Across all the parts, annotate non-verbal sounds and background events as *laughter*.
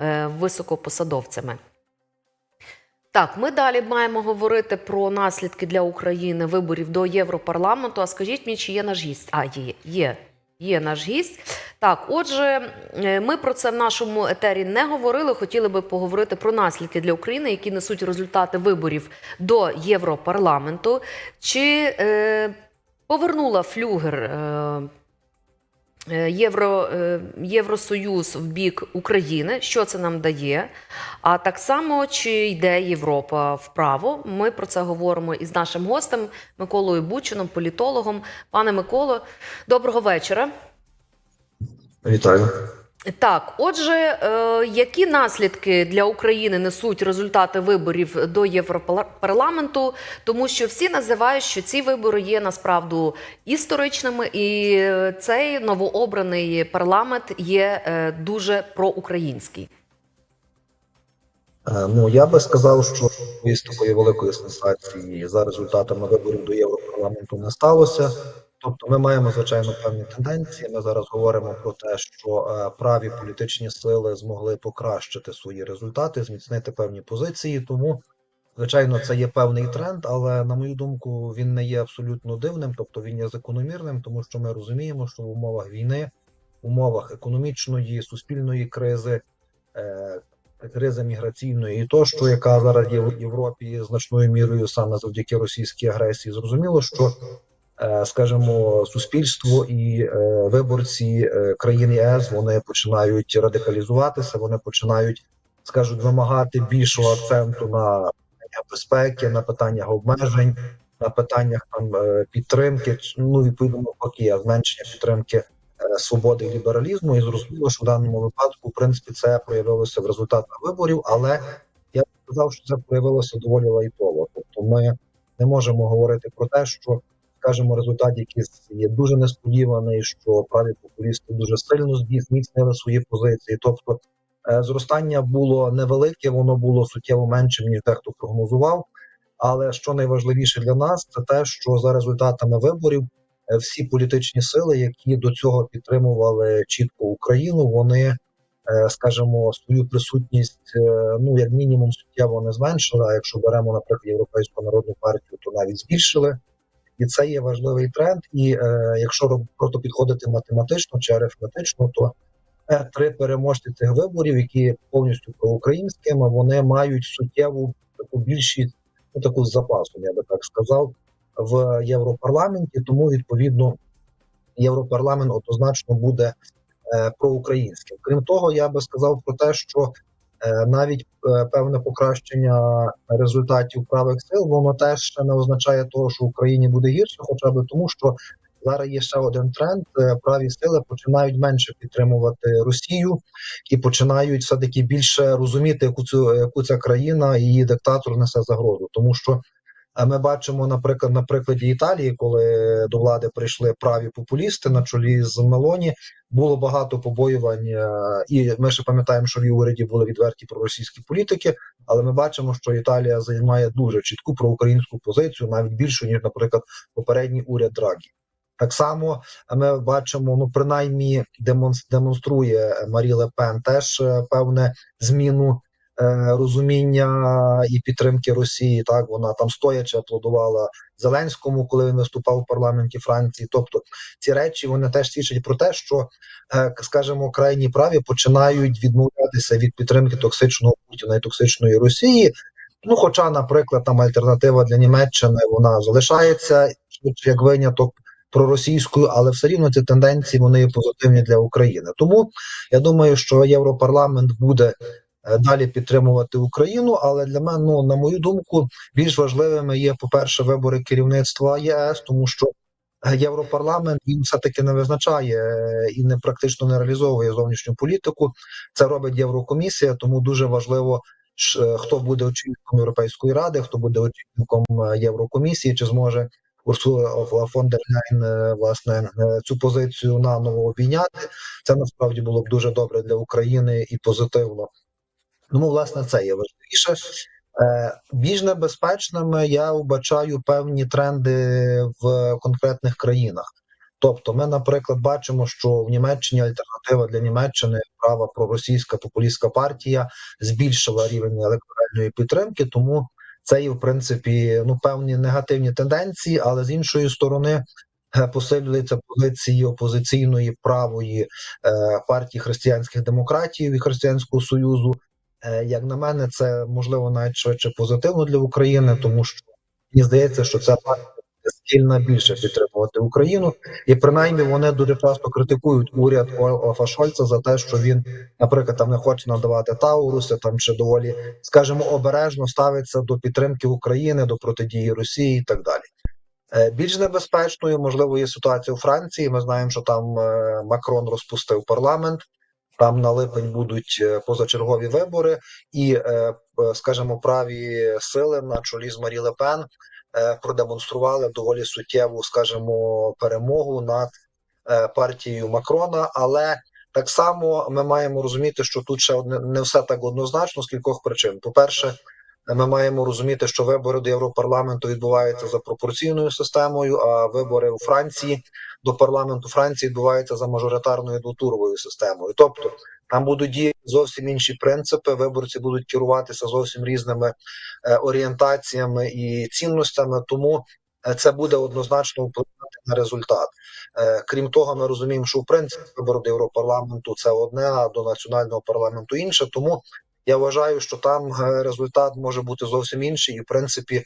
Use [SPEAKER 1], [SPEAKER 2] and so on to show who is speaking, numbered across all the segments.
[SPEAKER 1] е, високопосадовцями. Так, ми далі маємо говорити про наслідки для України виборів до Європарламенту. А скажіть мені, чи є наш гість? А, є, є, є наш гість. Так, отже, е, ми про це в нашому етері не говорили. Хотіли би поговорити про наслідки для України, які несуть результати виборів до Європарламенту. Чи е, повернула флюгер е, Євро, е, Євросоюз в бік України? Що це нам дає? А так само, чи йде Європа вправо? Ми про це говоримо із нашим гостем Миколою Бучином, політологом. Пане Миколо, доброго вечора.
[SPEAKER 2] Вітаю.
[SPEAKER 1] Так, отже, е, які наслідки для України несуть результати виборів до Європарламенту? Тому що всі називають, що ці вибори є насправді історичними, і е, цей новообраний парламент є е, дуже проукраїнський.
[SPEAKER 2] Ну я би сказав, що із такої великої сенсації за результатами виборів до Європарламенту не сталося. Тобто, ми маємо звичайно певні тенденції. Ми зараз говоримо про те, що е, праві політичні сили змогли покращити свої результати, зміцнити певні позиції. Тому, звичайно, це є певний тренд, але на мою думку, він не є абсолютно дивним, тобто він є закономірним, тому що ми розуміємо, що в умовах війни, в умовах економічної, суспільної кризи. е, Кризи міграційної і тощо, яка зараз є в Європі значною мірою саме завдяки російській агресії, зрозуміло, що скажімо, суспільство і е, виборці е, країн ЄС вони починають радикалізуватися, вони починають, скажуть, вимагати більшого акценту на безпеки, на питаннях обмежень, на питаннях там е, підтримки, ну відповідно навпаки, зменшення підтримки е, свободи і лібералізму. І зрозуміло, що в даному випадку, в принципі, це проявилося в результатах виборів, але я б сказав, що це проявилося доволі лайтово. Тобто, ми не можемо говорити про те, що скажімо, результат, який є дуже несподіваний, що праві популісти дуже сильно зміцнили свої позиції. Тобто е, зростання було невелике, воно було суттєво меншим, ніж дехто прогнозував. Але що найважливіше для нас, це те, що за результатами виборів е, всі політичні сили, які до цього підтримували чітко Україну, вони, е, скажімо, свою присутність, ну як мінімум, суттєво не зменшили. А якщо беремо, наприклад, європейську народну партію, то навіть збільшили. І це є важливий тренд. І е, якщо просто підходити математично чи арифметично, то е, три переможці цих виборів, які повністю проукраїнськими, вони мають суттєву таку більшість, ну таку з запасом, я би так сказав, в Європарламенті. Тому відповідно Європарламент однозначно буде е, проукраїнським. Крім того, я би сказав про те, що навіть е, певне покращення результатів правих сил, воно теж не означає того, що Україні буде гірше, хоча б тому, що зараз є ще один тренд: е, праві сили починають менше підтримувати Росію і починають все таки більше розуміти, яку цю яку ця країна і її диктатор несе загрозу, тому що. Ми бачимо, наприклад, на прикладі Італії, коли до влади прийшли праві популісти на чолі з Мелоні, було багато побоювань, е, і ми ще пам'ятаємо, що в її уряді були відверті проросійські політики. Але ми бачимо, що Італія займає дуже чітку проукраїнську позицію, навіть більшу ніж, наприклад, попередній уряд Драгі. Так само ми бачимо, ну принаймні демонс- демонструє Марі Ле Пен теж е, певне зміну розуміння і підтримки Росії. Так вона там стоячи аплодувала Зеленському, коли він виступав у парламенті Франції. Тобто ці речі вони теж свідчать про те, що е, скажімо, крайні праві починають відмовлятися від підтримки токсичного Путіна і токсичної Росії. Ну, хоча, наприклад, там альтернатива для Німеччини вона залишається як виняток проросійською, але все рівно ці тенденції вони є позитивні для України. Тому я думаю, що Європарламент буде е, далі підтримувати Україну. Але для мене, ну на мою думку, більш важливими є, по-перше, вибори керівництва ЄС, тому що е, Європарламент він все таки не визначає е, і не практично не реалізовує зовнішню політику. Це робить Єврокомісія, тому дуже важливо. е, Хто буде очільником Європейської ради, хто буде очільником е, Єврокомісії, чи зможе Урсула фон дер Ляйн е, власне е, цю позицію наново обійняти? Це насправді було б дуже добре для України і позитивно. Тому, власне, це є важливіше. Е, Більш небезпечними я вбачаю певні тренди в конкретних країнах. Тобто, ми, наприклад, бачимо, що в Німеччині альтернатива для Німеччини права проросійська популістська партія збільшила рівень електоральної підтримки, тому це є в принципі ну певні негативні тенденції, але з іншої сторони. е, Посилюються позиції опозиційної правої е, партії християнських демократів і християнського союзу. Е, як на мене, це можливо навіть швидше позитивно для України, тому що мені здається, що ця партія сильно більше підтримувати Україну, і принаймні вони дуже часто критикують уряд Олафа Шольца за те, що він, наприклад, там не хоче надавати Тауруси, там чи доволі, скажімо, обережно ставиться до підтримки України, до протидії Росії і так далі. Е, Більш небезпечною, можливо, є ситуація у Франції. Ми знаємо, що там е, Макрон розпустив парламент. Там на липень будуть е, позачергові вибори, і, е, е, скажімо, праві сили на чолі з Марі Лепен продемонстрували доволі суттєву, скажімо, перемогу над партією Макрона. Але так само ми маємо розуміти, що тут ще не все так однозначно з кількох причин. По-перше, ми маємо розуміти, що вибори до Європарламенту відбуваються за пропорційною системою, а вибори у Франції до парламенту Франції відбуваються за мажоритарною двотуровою системою. Тобто там будуть діяти зовсім інші принципи. Виборці будуть керуватися зовсім різними е, орієнтаціями і цінностями. Тому е, це буде однозначно впливати на результат. Е, Крім того, ми розуміємо, що в принципі вибори до Європарламенту це одне, а до національного парламенту інше. Тому я вважаю, що там е, результат може бути зовсім інший, і в принципі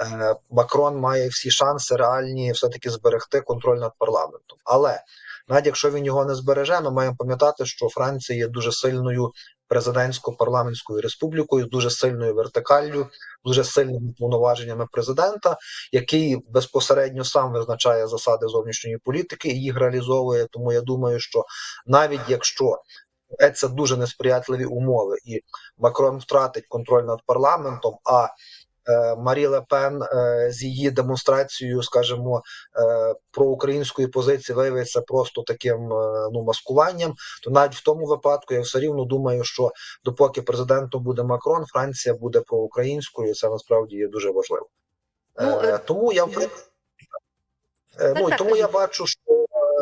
[SPEAKER 2] е, Макрон має всі шанси реальні все таки зберегти контроль над парламентом. Але навіть якщо він його не збереже, ми маємо пам'ятати, що Франція є дуже сильною президентсько-парламентською республікою, дуже сильною вертикаллю, дуже сильними повноваженнями президента, який безпосередньо сам визначає засади зовнішньої політики і їх реалізовує. Тому я думаю, що навіть якщо це дуже несприятливі умови, і Макрон втратить контроль над парламентом. А е, Марі Лепен е, з її демонстрацією, скажімо, е, проукраїнської позиції виявиться просто таким е, ну маскуванням. То навіть в тому випадку я все рівно думаю, що допоки президентом буде Макрон, Франція буде проукраїнською. Це насправді є дуже важливо.
[SPEAKER 1] Ну,
[SPEAKER 2] Е,
[SPEAKER 1] е,
[SPEAKER 2] тому я в. Е,
[SPEAKER 1] Так,
[SPEAKER 2] Ну
[SPEAKER 1] так,
[SPEAKER 2] тому я бачу, що е,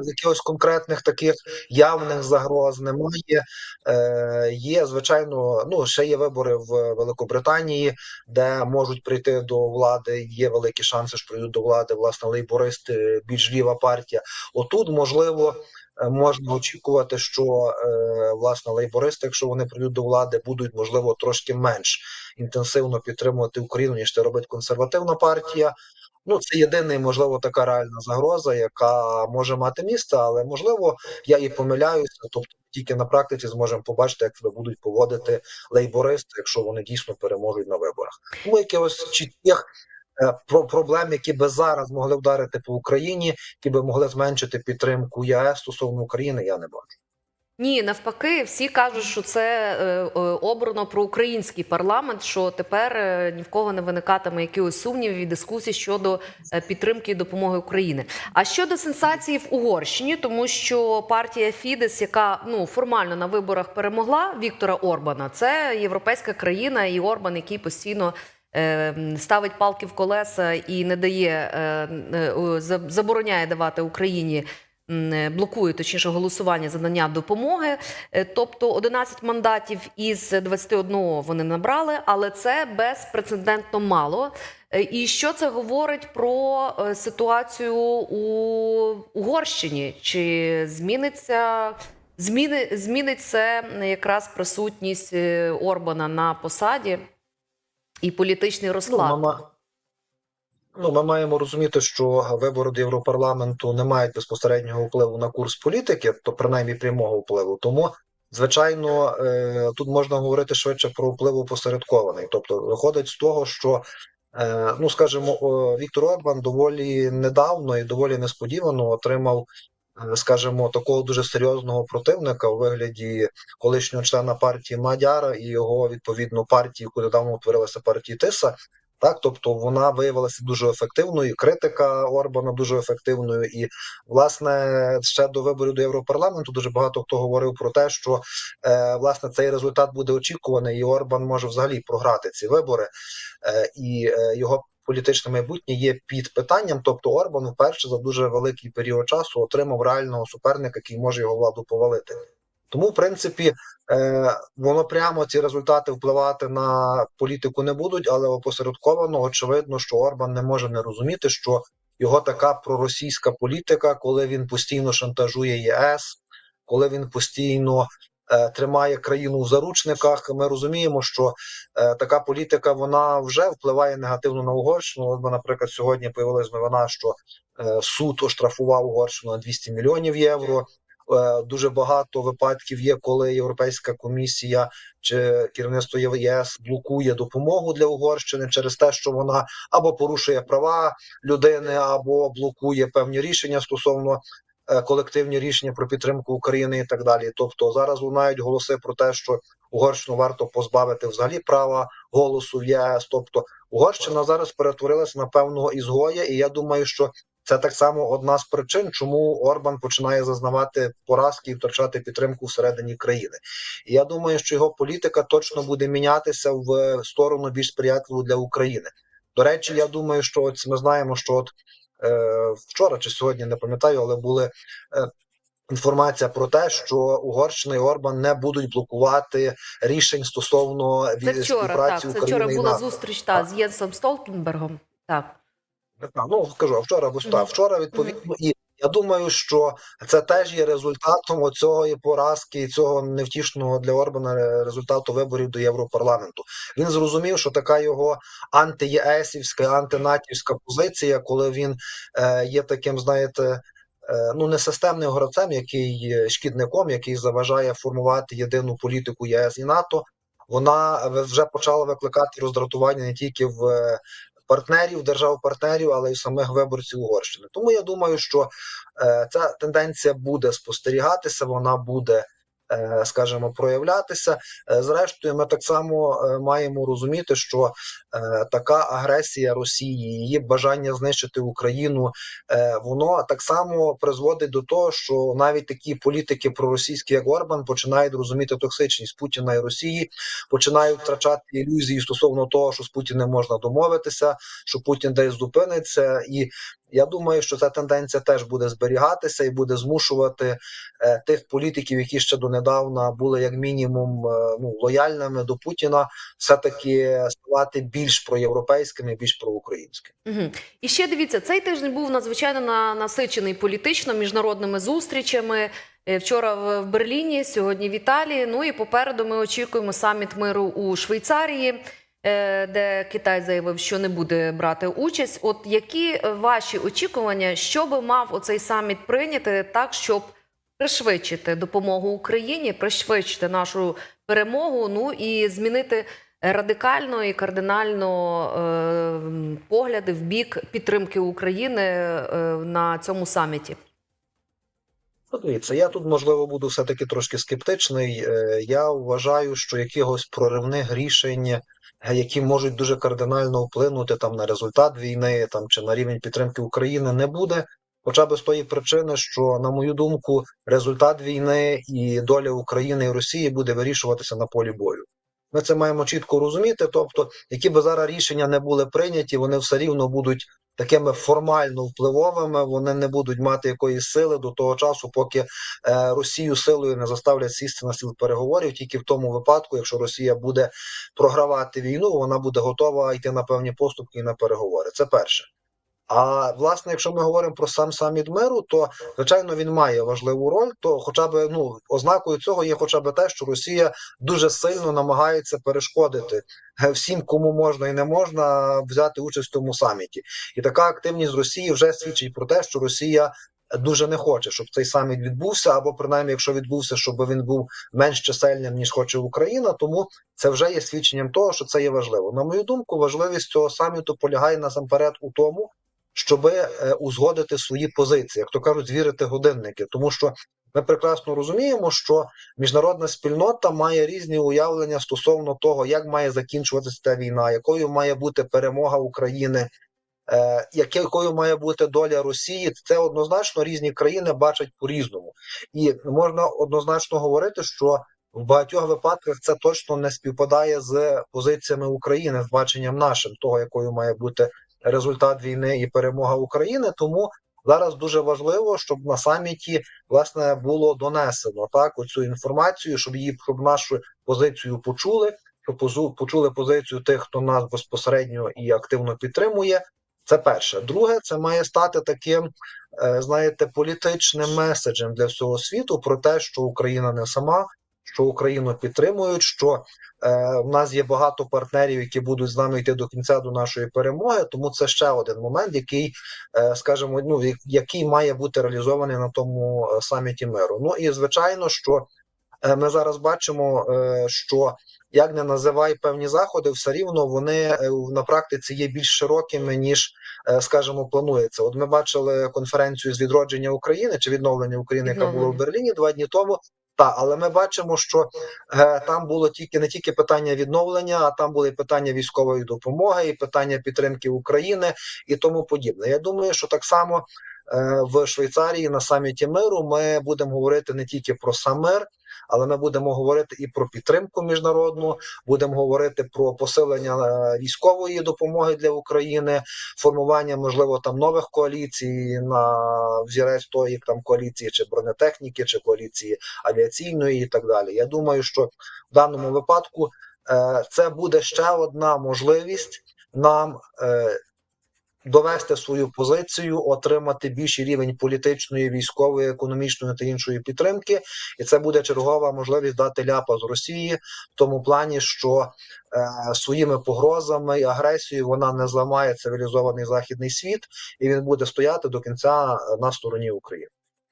[SPEAKER 2] якихось конкретних таких явних загроз немає. Е, Є звичайно, ну ще є вибори в Великобританії, де можуть прийти до влади. Є великі шанси, що прийдуть до влади власне лейбористи, більш ліва партія. Отут можливо. Е, Можна очікувати, що е, власне лейбористи, якщо вони прийдуть до влади, будуть можливо трошки менш інтенсивно підтримувати Україну, ніж це робить консервативна партія. Ну, це єдина, можливо, така реальна загроза, яка може мати місце, але можливо, я і помиляюся. Тобто, тільки на практиці зможемо побачити, як себе будуть поводити лейбористи, якщо вони дійсно переможуть на виборах. Тому якихось чітких про проблем, які би зараз могли вдарити по Україні, які би могли зменшити підтримку ЄС стосовно України, я не бачу.
[SPEAKER 1] Ні, навпаки, всі кажуть, що це е, е, обрано про український парламент, що тепер е, ні в кого не виникатиме якихось сумнівів і дискусій щодо е, підтримки і допомоги України. А щодо сенсації в Угорщині, тому що партія Фідес, яка ну формально на виборах перемогла Віктора Орбана, це європейська країна, і Орбан, який постійно. Е, Ставить палки в колеса і не дає е, е, за- забороняє давати Україні е, блокує точніше голосування за надання допомоги. Тобто 11 мандатів із 21 вони набрали, але це безпрецедентно мало. І що це говорить про ситуацію у Угорщині? Чи зміниться зміни, змінить це якраз присутність Орбана на посаді і політичний
[SPEAKER 2] Ну,
[SPEAKER 1] розклад?
[SPEAKER 2] ма- ну, ми маємо розуміти, що вибори до Європарламенту не мають безпосереднього впливу на курс політики, то принаймні прямого впливу. Тому, звичайно, е, тут можна говорити швидше про вплив опосередкований. Тобто, виходить з того, що е, ну, скажімо, Віктор Орбан доволі недавно і доволі несподівано отримав. Скажімо, такого дуже серйозного противника у вигляді колишнього члена партії Мадяра і його відповідно партії, яку недавно утворилася партії Тиса, так, тобто вона виявилася дуже ефективною, критика Орбана дуже ефективною. І, власне, ще до виборів до Європарламенту дуже багато хто говорив про те, що е, власне цей результат буде очікуваний, і Орбан може взагалі програти ці вибори, е, і е, його політичне майбутнє є під питанням. Тобто Орбан вперше за дуже великий період часу отримав реального суперника, який може його владу повалити. Тому, в принципі, е, воно прямо ці результати впливати на політику не будуть, але опосередковано очевидно, що Орбан не може не розуміти, що його така проросійська політика, коли він постійно шантажує ЄС, коли він постійно тримає країну в заручниках. Ми розуміємо, що е, така політика вона вже впливає негативно на Угорщину. Бо, наприклад, сьогодні появилась новина, що е, суд оштрафував Угорщину на 200 мільйонів євро. Е, Дуже багато випадків є, коли Європейська комісія чи керівництво ЄС блокує допомогу для Угорщини через те, що вона або порушує права людини, або блокує певні рішення стосовно е, колективні рішення про підтримку України і так далі. Тобто зараз лунають голоси про те, що Угорщину варто позбавити взагалі права голосу в ЄС. Тобто Угорщина зараз перетворилася на певного ізгоя, і я думаю, що це так само одна з причин, чому Орбан починає зазнавати поразки і втрачати підтримку всередині країни. І я думаю, що його політика точно буде мінятися в сторону більш сприятливу для України. До речі, я думаю, що от ми знаємо, що от е, вчора чи сьогодні не пам'ятаю, але були е, інформація про те, що Угорщина і Орбан не будуть блокувати рішень стосовно
[SPEAKER 1] Це вчора, так.
[SPEAKER 2] співпраці
[SPEAKER 1] Це
[SPEAKER 2] України
[SPEAKER 1] вчора
[SPEAKER 2] і
[SPEAKER 1] була
[SPEAKER 2] НАТО.
[SPEAKER 1] зустріч та, з Єнсом Столтенбергом. Так.
[SPEAKER 2] Так, Ну кажу, а вчора або
[SPEAKER 1] Мгм.
[SPEAKER 2] так, вчора відповідно, і я думаю, що це теж є результатом оцього поразки і цього невтішного для Орбана результату виборів до Європарламенту. Він зрозумів, що така його антиєсівська, антинатівська позиція, коли він е, є таким, знаєте. е, Ну, не системним гравцем, який шкідником, який заважає формувати єдину політику ЄС і НАТО, вона вже почала викликати роздратування не тільки в е, партнерів, держав-партнерів, але й самих виборців Угорщини. Тому я думаю, що е, ця тенденція буде спостерігатися, вона буде, скажімо, проявлятися. Е, зрештою, ми так само е, маємо розуміти, що е, така агресія Росії, її бажання знищити Україну, е, воно так само призводить до того, що навіть такі політики проросійські, як Орбан, починають розуміти токсичність Путіна і Росії, починають втрачати ілюзії стосовно того, що з Путіним можна домовитися, що Путін десь зупиниться, і я думаю, що ця тенденція теж буде зберігатися і буде змушувати е, тих політиків, які ще донедавна були як мінімум е, ну лояльними до Путіна, все таки ставати більш проєвропейськими, більш проукраїнськими.
[SPEAKER 1] Угу. І ще дивіться, цей тиждень був надзвичайно на- насичений політично міжнародними зустрічами. Е, Вчора в Берліні, сьогодні в Італії. Ну і попереду ми очікуємо саміт миру у Швейцарії, е, де Китай заявив, що не буде брати участь. От які ваші очікування, що би мав оцей саміт прийняти так, щоб пришвидшити допомогу Україні, пришвидшити нашу перемогу, ну і змінити радикально і кардинально е, погляди в бік підтримки України е, на цьому саміті.
[SPEAKER 2] Ну, Дивіться, я тут можливо буду все-таки трошки скептичний. Е, Я вважаю, що якихось проривних рішень, е, які можуть дуже кардинально вплинути там на результат війни, там чи на рівень підтримки України, не буде. Хоча б з тої причини, що, на мою думку, результат війни і доля України і Росії буде вирішуватися на полі бою. Ми це маємо чітко розуміти. Тобто, які би зараз рішення не були прийняті, вони все рівно будуть такими формально впливовими. Вони не будуть мати якоїсь сили до того часу, поки е, Росію силою не заставлять сісти на стіл переговорів. Тільки в тому випадку, якщо Росія буде програвати війну, вона буде готова йти на певні поступки і на переговори. Це перше. А власне, якщо ми говоримо про сам саміт миру, то звичайно він має важливу роль. То, хоча б ну ознакою цього є, хоча б те, що Росія дуже сильно намагається перешкодити е, всім, кому можна і не можна взяти участь в тому саміті. І така активність Росії вже свідчить про те, що Росія дуже не хоче, щоб цей саміт відбувся, або принаймні, якщо відбувся, щоб він був менш чисельним ніж хоче Україна. Тому це вже є свідченням того, що це є важливо. На мою думку, важливість цього саміту полягає насамперед у тому, щоб е, узгодити свої позиції, як то кажуть, звірити годинники, тому що. Ми прекрасно розуміємо, що міжнародна спільнота має різні уявлення стосовно того, як має закінчуватися ця війна, якою має бути перемога України, е, якою має бути доля Росії. Це однозначно різні країни бачать по-різному, і можна однозначно говорити, що в багатьох випадках це точно не співпадає з позиціями України, з баченням нашим того, якою має бути результат війни і перемога України. Тому зараз дуже важливо, щоб на саміті власне було донесено так оцю інформацію, щоб її щоб нашу позицію почули, щоб почули позицію тих, хто нас безпосередньо і активно підтримує. Це перше. Друге, це має стати таким, е, знаєте, політичним меседжем для всього світу про те, що Україна не сама, що Україну підтримують, що е, в нас є багато партнерів, які будуть з нами йти до кінця до нашої перемоги. Тому це ще один момент, який, е, скажімо, ну який має бути реалізований на тому е, саміті миру. Ну і звичайно, що е, ми зараз бачимо, е, що як не називай певні заходи, все рівно вони на практиці є більш широкими ніж, скажімо, планується. От ми бачили конференцію з відродження України чи відновлення України, яка була в Берліні два дні тому. Та, але ми бачимо, що е, там було тільки не тільки питання відновлення, а там були питання військової допомоги, і питання підтримки України і тому подібне. Я думаю, що так само е, в Швейцарії на саміті миру ми будемо говорити не тільки про сам мир, але ми будемо говорити і про підтримку міжнародну, будемо говорити про посилення е, військової допомоги для України, формування можливо там нових коаліцій на взірець тої там коаліції чи бронетехніки, чи коаліції авіаційної і так далі. Я думаю, що в даному випадку е, це буде ще одна можливість нам. Довести свою позицію, отримати більший рівень політичної, військової, економічної та іншої підтримки, і це буде чергова можливість дати ляпа з Росії в тому плані, що е, своїми погрозами і агресією вона не зламає цивілізований західний світ, і він буде стояти до кінця на стороні України.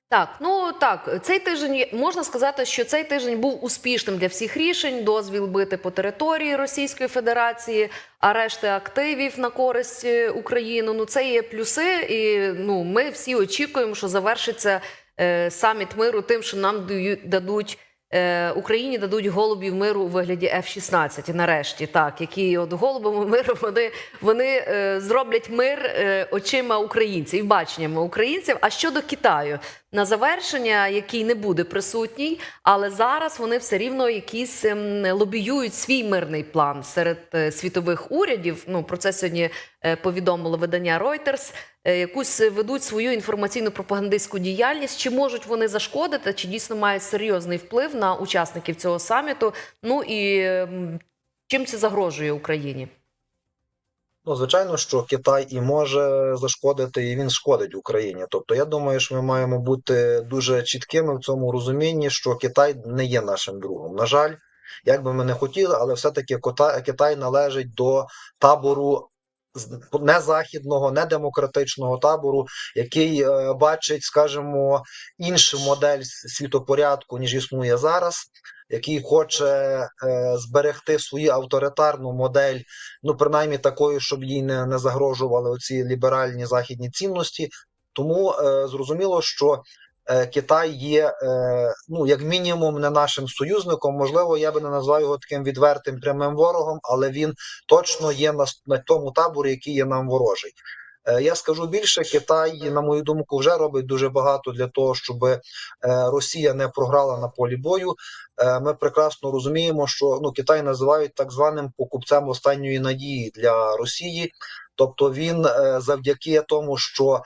[SPEAKER 1] Так, ну так, цей тиждень можна сказати, що цей тиждень був успішним для всіх рішень. Дозвіл бити по території Російської Федерації, арешти активів на користь е, України. Ну це є плюси, і ну ми всі очікуємо, що завершиться е, саміт миру тим, що нам дадуть. Е, Україні дадуть голубів миру у вигляді F-16, нарешті так, які от голубами миру *laughs* вони, вони е, зроблять мир е, очима українців і баченнями українців. А щодо Китаю, на завершення, який не буде присутній, але зараз вони все рівно якісь ем, лобіюють свій мирний план серед світових урядів. Ну про це сьогодні повідомило видання Reuters. Е, Якусь ведуть свою інформаційну пропагандистську діяльність. Чи можуть вони зашкодити, чи дійсно мають серйозний вплив на учасників цього саміту? Ну і чим це загрожує Україні?
[SPEAKER 2] Ну, звичайно, що Китай і може зашкодити, і він шкодить Україні. Тобто, я думаю, що ми маємо бути дуже чіткими в цьому розумінні, що Китай не є нашим другом. На жаль, як би ми не хотіли, але все-таки Китай належить до табору не західного, не демократичного табору, який е, бачить, скажімо, іншу модель світопорядку, ніж існує зараз. Який хоче е, зберегти свою авторитарну модель ну принаймні такою, щоб їй не, не загрожували оці ліберальні західні цінності. Тому е, зрозуміло, що Китай є е, ну як мінімум не нашим союзником. Можливо, я би не назвав його таким відвертим прямим ворогом, але він точно є на, на тому таборі, який є нам ворожий. Е, Я скажу більше, Китай, на мою думку, вже робить дуже багато для того, щоб е, Росія не програла на полі бою. Е, Ми прекрасно розуміємо, що ну Китай називають так званим покупцем останньої надії для Росії. Тобто він е, завдяки тому, що е,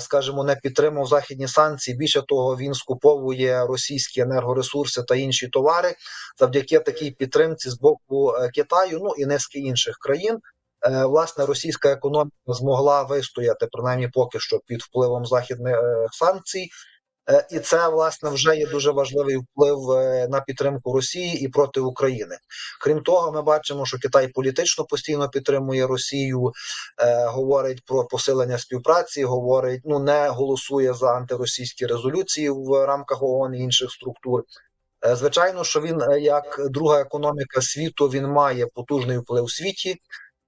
[SPEAKER 2] скажімо, не підтримав західні санкції. Більше того, він скуповує російські енергоресурси та інші товари завдяки такій підтримці з боку е, Китаю, ну і низки інших країн. Е, Власне, російська економіка змогла вистояти принаймні поки що під впливом західних е, санкцій. Е, І це власне вже є дуже важливий вплив е, на підтримку Росії і проти України. Крім того, ми бачимо, що Китай політично постійно підтримує Росію, е, говорить про посилення співпраці, говорить, ну не голосує за антиросійські резолюції в рамках ООН і інших структур. Звичайно, що він як друга економіка світу він має потужний вплив у світі.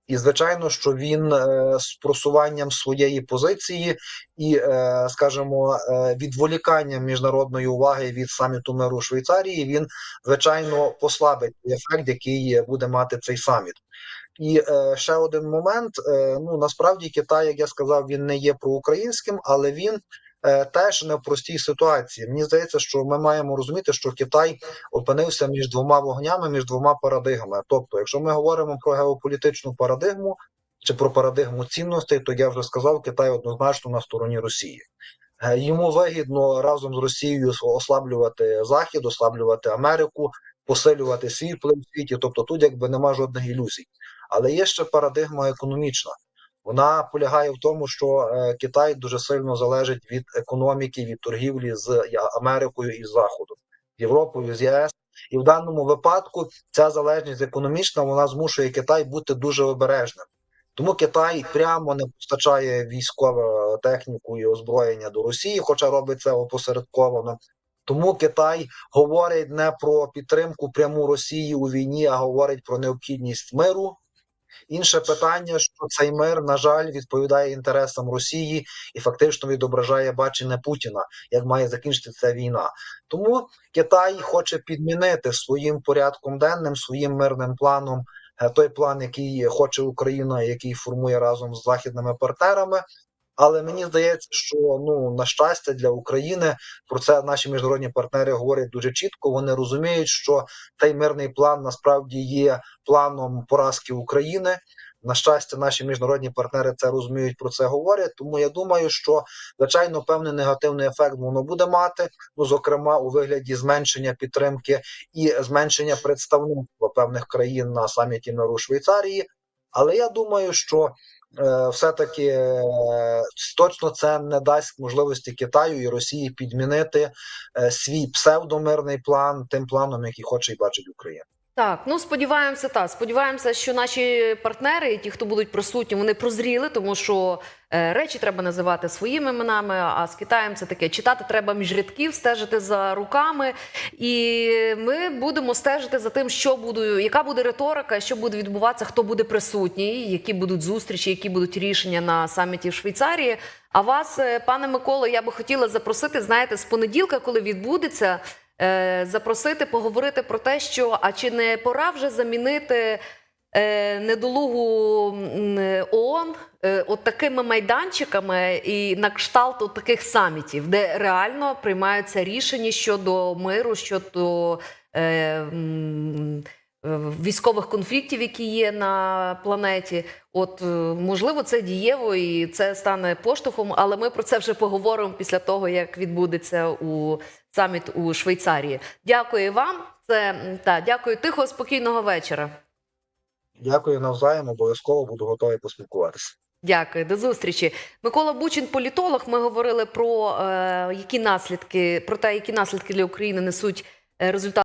[SPEAKER 2] І звичайно, що він е, з просуванням своєї позиції і, е, скажімо, е, відволіканням міжнародної уваги від саміту миру Швейцарії, він звичайно послабить ефект, який буде мати цей саміт. І е, ще один момент: е, ну насправді Китай, як я сказав, він не є проукраїнським, але він теж не в простій ситуації. Мені здається, що ми маємо розуміти, що Китай опинився між двома вогнями, між двома парадигмами. Тобто, якщо ми говоримо про геополітичну парадигму, чи про парадигму цінностей, то я вже сказав, Китай однозначно на стороні Росії. Е, Йому вигідно разом з Росією ослаблювати Захід, ослаблювати Америку, посилювати свій вплив у світі. Тобто тут якби нема жодних ілюзій. Але є ще парадигма економічна. Вона полягає в тому, що е, Китай дуже сильно залежить від економіки, від торгівлі з Америкою і з Заходом, Європою, з ЄС. І в даному випадку ця залежність економічна вона змушує Китай бути дуже обережним. Тому Китай прямо не постачає військову техніку і озброєння до Росії, хоча робить це опосередковано. Тому Китай говорить не про підтримку пряму Росії у війні, а говорить про необхідність миру. Інше питання, що цей мир, на жаль, відповідає інтересам Росії і фактично відображає бачення Путіна, як має закінчитися ця війна. Тому Китай хоче підмінити своїм порядком денним, своїм мирним планом е, той план, який хоче Україна, який формує разом з західними партнерами. Але мені здається, що ну на щастя для України про це наші міжнародні партнери говорять дуже чітко. Вони розуміють, що цей мирний план насправді є планом поразки України. На щастя, наші міжнародні партнери це розуміють, про це говорять. Тому я думаю, що звичайно певний негативний ефект воно буде мати. Ну зокрема, у вигляді зменшення підтримки і зменшення представництва певних країн на саміті миру Швейцарії. Але я думаю, що все-таки е, точно це не дасть можливості Китаю і Росії підмінити е, свій псевдомирний план тим планом, який хоче і бачить Україна.
[SPEAKER 1] Так, ну сподіваємося, так. Сподіваємося, що наші партнери, і ті, хто будуть присутні, вони прозріли, тому що е, речі треба називати своїми іменами. А з Китаєм це таке читати треба між рядків, стежити за руками. І ми будемо стежити за тим, що буде, яка буде риторика, що буде відбуватися, хто буде присутній, які будуть зустрічі, які будуть рішення на саміті в Швейцарії. А вас, е, пане Миколо, я би хотіла запросити, знаєте, з понеділка, коли відбудеться. Е, Запросити поговорити про те, що а чи не пора вже замінити е, недолугу ООН е, от такими майданчиками і на кшталт от таких самітів, де реально приймаються рішення щодо миру, щодо військових конфліктів, які є на планеті. От е, можливо, це дієво і це стане поштовхом, але ми про це вже поговоримо після того, як відбудеться у саміт у Швейцарії. Дякую вам. Це та дякую тихого, спокійного вечора.
[SPEAKER 2] Дякую навзаєм. Обов'язково буду готовий поспілкуватися.
[SPEAKER 1] Дякую, до зустрічі. Микола Бучин, політолог. Ми говорили про е, які наслідки, про те, які наслідки для України несуть е, результати.